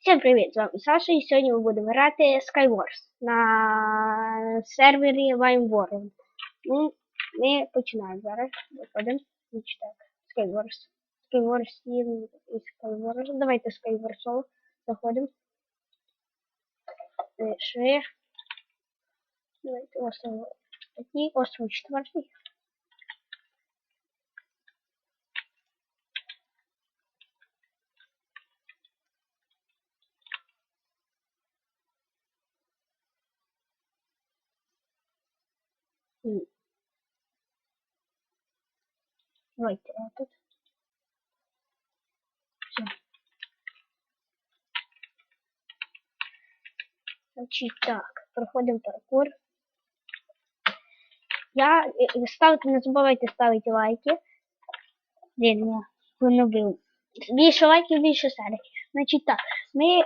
Всім привіт! З вами Саша і сьогодні ми будемо грати Skywars на сервері Lime World. Ну, ми починаємо зараз. Виходимо. Значить так. Skywars. Skywars і Skywars. Давайте Skywars. Заходимо. Пиши. Давайте остров. Такий остров четвертий. М. Давайте этот. Все. Значить так, проходимо паркур. Я е, е, ставте, не забувайте ставити лайки. Блін, я понабив. Більше лайків, більше серій. Значить так, ми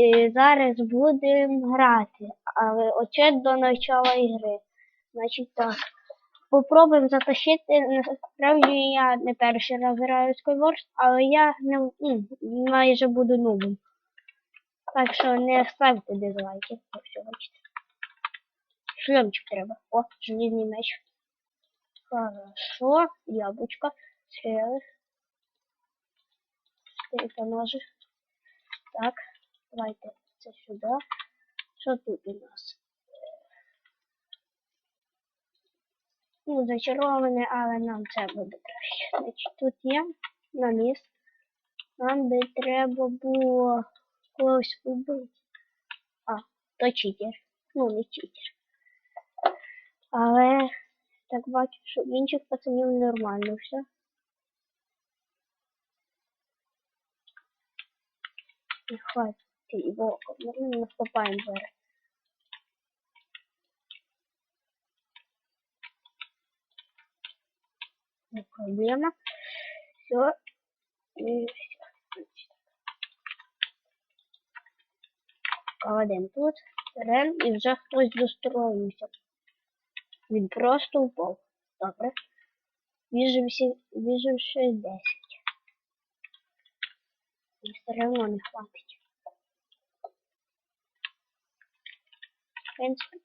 е, зараз будемо грати, але оце до начала ігри. Значить так. Попробуємо затащити. Насправді я не перший раз граю Skywars, але я не м, майже буду нубом. Так що не ставте дизлайки, якщо хочете. Шлемчик треба. О, железний меч. Хорошо. Яблочко. Сфери. Стейка ножи. Так, давайте це сюди. Що тут у нас? Ну, зачароване, але нам це буде краще. Значить, тут є наміс. Нам би треба було когось убити. А, то читер. Ну, не читер. Але так бачу, що в інших пацанів нормально все. Не хватить його. Ми наступаємо зараз. не проблема. Все. І все. Кладемо тут. Берем і вже хтось достроївся. Він просто упав. Добре. Віжився, віживши 10. І все одно не хватить. В принципі,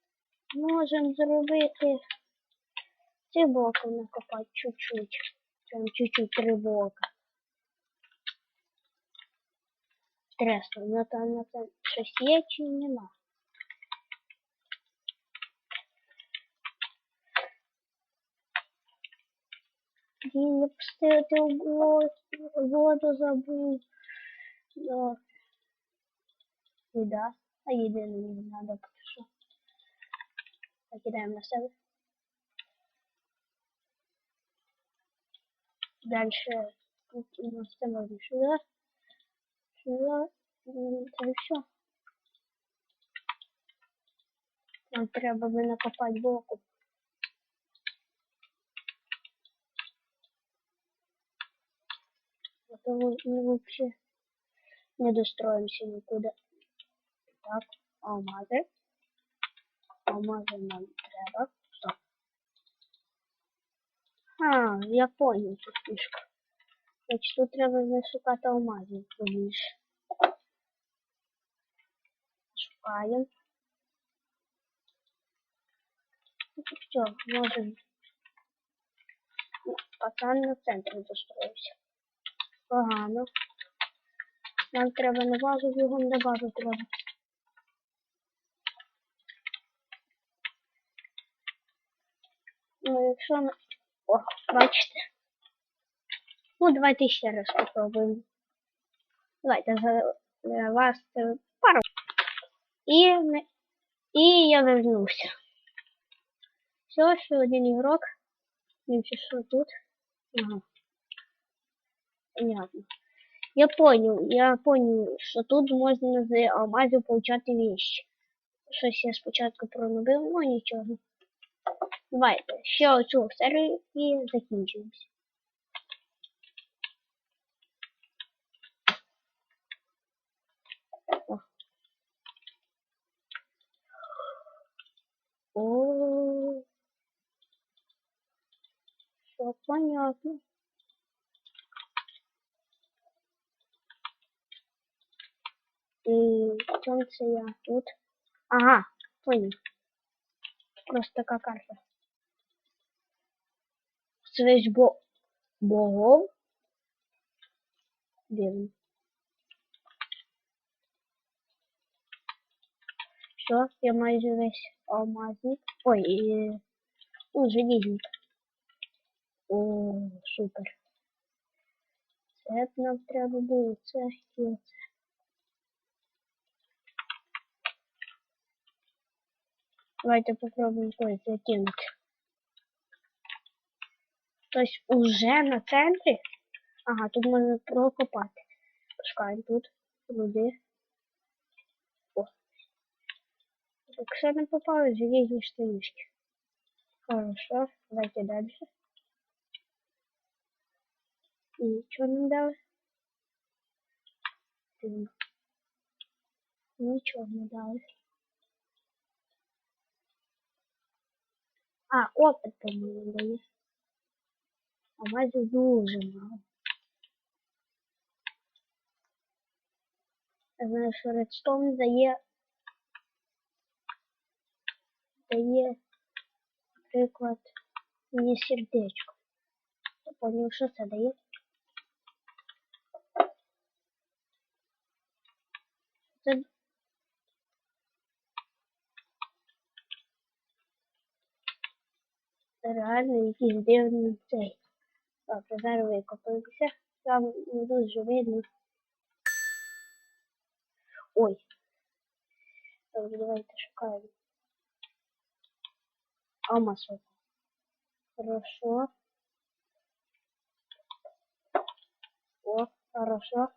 можемо зробити Цих блоків накопати чуть-чуть. Прям чуть-чуть три блока. Интересно, на там на там щось є чи нема? Блін, не пустити в воду, воду забув. Да. Еда. А єдине не надо, потому що. Покидаємо на себе. Дальше тут у нас можно сюда, сюда, это все. Нам треба би накопати блоку. А то мы вообще не достроимся никуда. Так, алмазы. Алмазы нам треба. А, я понял цю фішку. Значить, тут треба не шукати алмазів побільше. Шукаємо. Все, можемо. Пацан на центрі достроївся. Погано. Нам треба на базу, бігом на базу треба. Ну, якщо. О, бачите. Ну, давайте ще раз попробуємо. Давайте за, за вас це пару. І, і я вернувся. Все, ще один ігрок. Дивимося, що тут. Ага. Понятно. Я понял, я понял, що тут можна з алмазів получати вещи. Щось я спочатку пронобив, ну нічого. Давайте ще оцю серію і закінчимось. О, все понятно. чому це я тут? Ага, понял. Просто така карта. Свеч бо... богов. Дивно. Все, я майже весь алмазник. Ой, і... ну, желізник. О, супер. Це б нам треба було, це і оце. Давайте попробуем кое закинуть. То есть уже на центрі? Ага, тут можна прокопати. Пускаємо тут. Руди. О. Якщо не попали, железні штанишки. Хорошо, давайте дальше. І що нам дали? Нічого не дали. А, опыт, по-моему, дає. А майже дуже мало. Я знаю, що редстоун дає. Дає, наприклад, мені сердечко. Я поняв, що це дає. Це реально якийсь дивний цей. Так, зараз викопаємося. Там не дуже видно. Ой. Так, давайте шукаємо. Амасо. Хорошо. О, хорошо.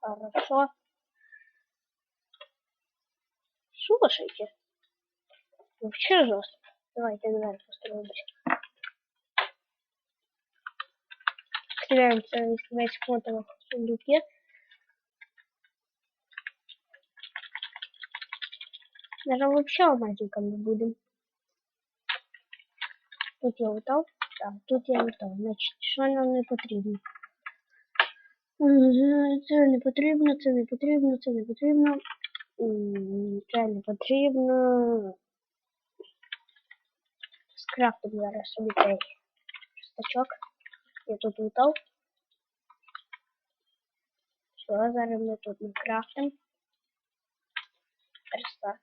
Хорошо. Слушайте. Вообще жестко. Давайте наверх построимся. Стреляемся весь фото в сундуке. Даже вообще алмазником не будем. Тут я лутав. Так, тут я лутав. Значить, що нам не потрібно? М, Це не потрібно, це не потрібно, це не потрібно. М, Це не потрібно. Скрафтим зараз собі цей стачок. Я тут лутав. Все, зараз ми тут накрафтим. Ось так.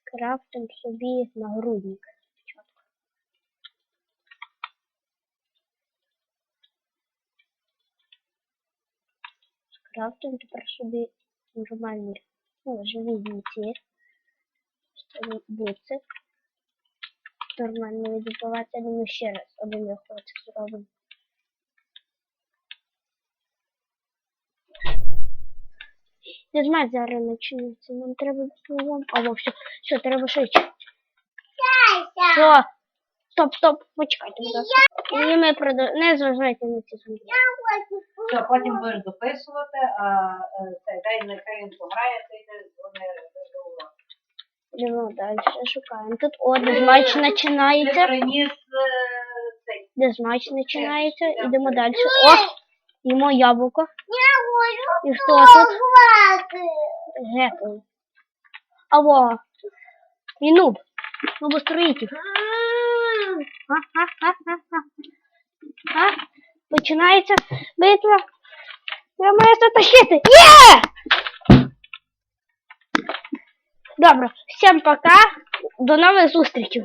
Скрафтим собі нагрудник. Спочатку. Скрафтим тепер собі нормальні, ну, желізні ці е, Нормально відбувається, думаю, ще раз один виход зробимо. Не знаю, зараз почнеться. Нам треба бігом. Або все, все, треба швидше. Що? Стоп, стоп, почекайте, будь ласка. І ми. Не зважайте на ці звуки. Все, потім будеш дописувати, а е, цей день нехай він пограє, ти йдеш вони. Йдемо далі, шукаємо. Тут о, дезматч Ти починається. е, Дезматч починається. Йдемо далі. О! Їмо яблуко. І хто тут? Гекл. Алло. Мінуб. Нубостроїтель. Ха-ха-ха-ха-ха. Починається битва. Я маю це тащити. Є! Добре, всім пока. До нових зустрічей.